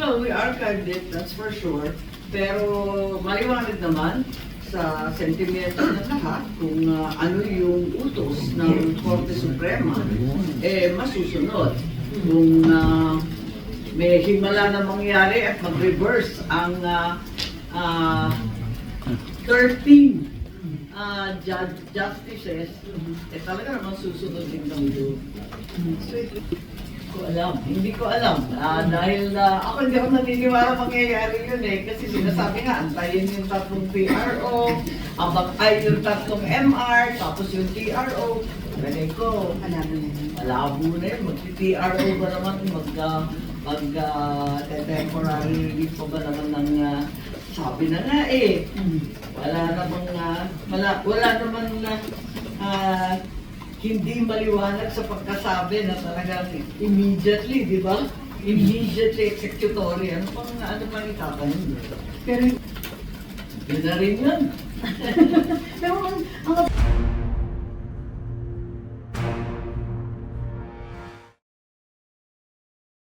Well, we archived it, that's for sure. Pero maliwanag naman sa sentimento ng lahat kung ah, ano yung utos ng Korte Suprema, eh masusunod. Kung ah, may himala na mangyari at mag-reverse ang ah, ah, 13 ah, judge, justices, eh talaga naman susunod din kami doon. Ko alam. Hindi ko alam. Ah, dahil ah, ako hindi ako naniniwala mangyayari yun eh. Kasi sinasabi nga, antayin yung tatlong PRO, abang ay yung tatlong MR, tapos yung TRO. Lagay ko, malabo na yun. Mag-TRO ba naman, mag, ah, mag ah, temporary relief pa ba naman ng ah, sabi na nga eh. Wala namang, ah, wala, wala naman na hindi maliwanag sa pagkasabi na talagang immediately, di ba? Immediately executory. Ano pang ano pang itatanong? Pero Yun na rin yun.